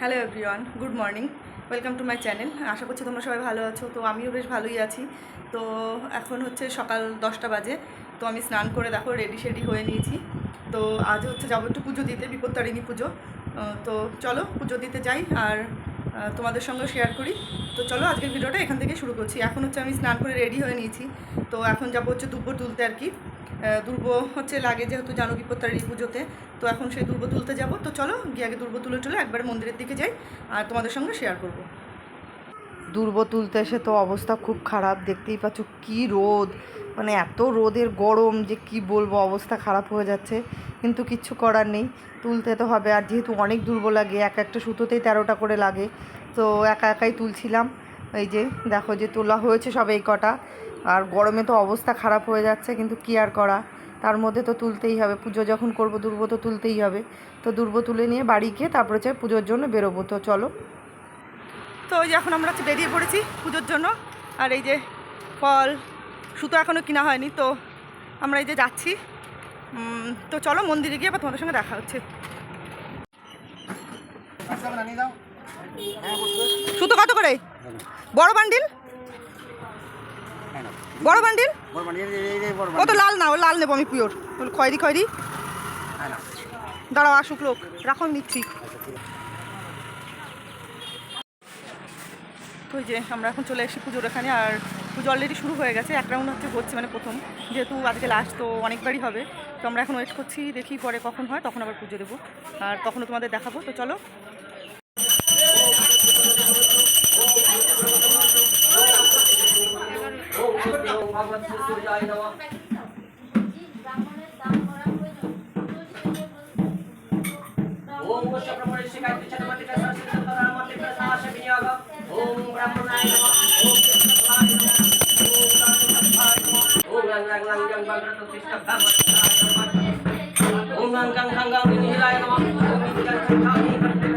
Hello everyone good morning welcome to my channel আশা করছি তোমরা সবাই ভালো আছো। তো আমিও বেশ ভালোই আছি। তো এখন হচ্ছে সকাল দশটা বাজে। তো আমি স্নান করে দেখো রেডি শেডি হয়ে নিয়েছি। তো আজ হচ্ছে যাব একটু পুজো দিতে, বিপত্তারিণী পুজো। তো চলো পুজো দিতে যাই আর তোমাদের সঙ্গে শেয়ার করি। তো চলো আজকের ভিডিওটা এখান থেকে শুরু করছি। এখন হচ্ছে আমি স্নান করে রেডি হয়ে নিয়েছি। তো এখন যাব হচ্ছে দুপুর তুলতে আর কি। দুর্ব হচ্ছে লাগে যেহেতু জানো বিপত্তারিণী পুজোতে। তো এখন সেই দুর্ব তুলতে যাব। তো চলো, গিয়ে আগে দুর্ব তুলে চলে একবার মন্দিরের দিকে যাই আর তোমাদের সঙ্গে শেয়ার করব। দুর্ব তুলতে এসে তো অবস্থা খুব খারাপ, দেখতেই পাচ্ছ কি রোদ। মানে এত রোদের গরম যে কি বলব, অবস্থা খারাপ হয়ে যাচ্ছে। কিন্তু কিচ্ছু করার নেই, তুলতে তো হবে। আর যেহেতু অনেক দুর্ব লাগে, এক একটা সুতোতেই তেরোটা করে লাগে। তো একা একাই তুলছিলাম। এই যে দেখো যে তোলা হয়েছে সব এই কটা। আর গরমে তো অবস্থা খারাপ হয়ে যাচ্ছে, কিন্তু কি আর করা? তার মধ্যে তো তুলতেই হবে, পুজো যখন করব দুর্ব তো তুলতেই হবে। তো দুর্ব তুলে নিয়ে বাড়ি গিয়ে তারপরে হচ্ছে পুজোর জন্য বেরোবো। তো চলো। তো ওই যে এখন আমরা হচ্ছে বেরিয়ে পড়েছি পুজোর জন্য। আর এই যে ফল, সুতো এখনও কিনা হয়নি, তো আমরা এই যে যাচ্ছি। তো চলো মন্দিরে গিয়ে আবার তোমাদের সঙ্গে দেখা হচ্ছে। সুতো কত করে? বড় বান্ডিল? বড় বান্ডিল? কত লাল না ও লাল নেব আমি পিওর। খয়েরি খয়েরি। দাঁড়াও আসুক লোক রাখো আমি নিচ্ছি। তো ওই যে আমরা এখন চলে এসেছি পুজোর এখানে আর পুজো অলরেডি শুরু হয়ে গেছে এক রাউন্ড হচ্ছে হচ্ছে মানে প্রথম। যেহেতু আজকে লাস্ট তো অনেকবারই হবে। তো আমরা এখন ওয়েট করছি দেখি পরে কখন হয় তখন আবার পুজো দেবো। আর তখনও তোমাদের দেখাবো। তো চলো ओम वैश्वब्रह्मणे शिखायते चतुर्मतिका सरस्वती तत्रामतिका नाश विनियोग ओम ब्रह्मणाय नमः ओम कृष्णाय नमः ओम रामकृष्णाय नमः ओम रंग रंग रंग रंग भगवतो कृष्ण भगवताय नमः ओम रंग रंग रंग रंग विनिलाय नमः ओम इंद्र चंद्राणि कर्तव्यं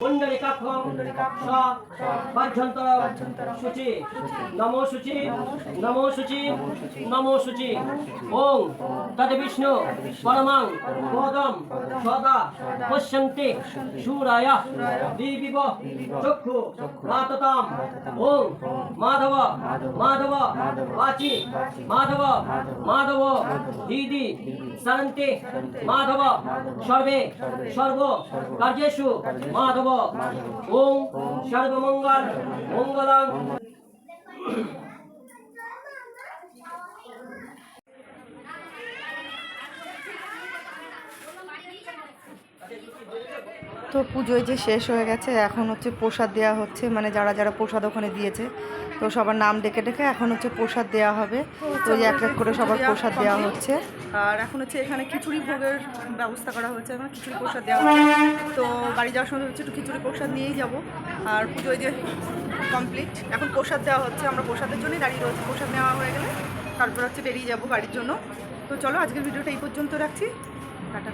কুণ্ডলিকাক্ষং বাহ্যন্তর শুচি নমো শুচি নমো শুচি নমো শুচি ওং তদ বিষ্ণু পরমাং পদম সদা পশ্যন্তি শূরায় দিবিব চক্ষু মাততাম। ওং মাধব মাধব, বাচি, মাধব মাধব, দিদি, সরন্তে, মাধব, সর্বে, সর্ব, কার্যেষু, মাধব ওম সর্বমঙ্গল মঙ্গলং। তো পুজোয় যে শেষ হয়ে গেছে, এখন হচ্ছে প্রসাদ দেওয়া হচ্ছে মানে যারা যারা প্রসাদ ওখানে দিয়েছে। তো সবার নাম ডেকে ডেকে এখন হচ্ছে প্রসাদ দেওয়া হবে। তো এক এক করে সবার প্রসাদ দেওয়া হচ্ছে। আর এখন হচ্ছে এখানে খিচুড়ি ভোগের ব্যবস্থা করা হয়েছে, এখন খিচুড়ি প্রসাদ দেওয়া হচ্ছে। তো বাড়ি যাওয়ার সময় হচ্ছে একটু খিচুড়ি প্রসাদ নিয়েই যাব। আর পুজোয় যে কমপ্লিট এখন প্রসাদ দেওয়া হচ্ছে, আমরা প্রসাদের জন্যই দাঁড়িয়ে রয়েছি। প্রসাদ নেওয়া হয়ে গেলে তারপর হচ্ছে বেরিয়ে যাব বাড়ির জন্য। তো চলো, আজকের ভিডিওটা এই পর্যন্ত রাখছি। টাটা।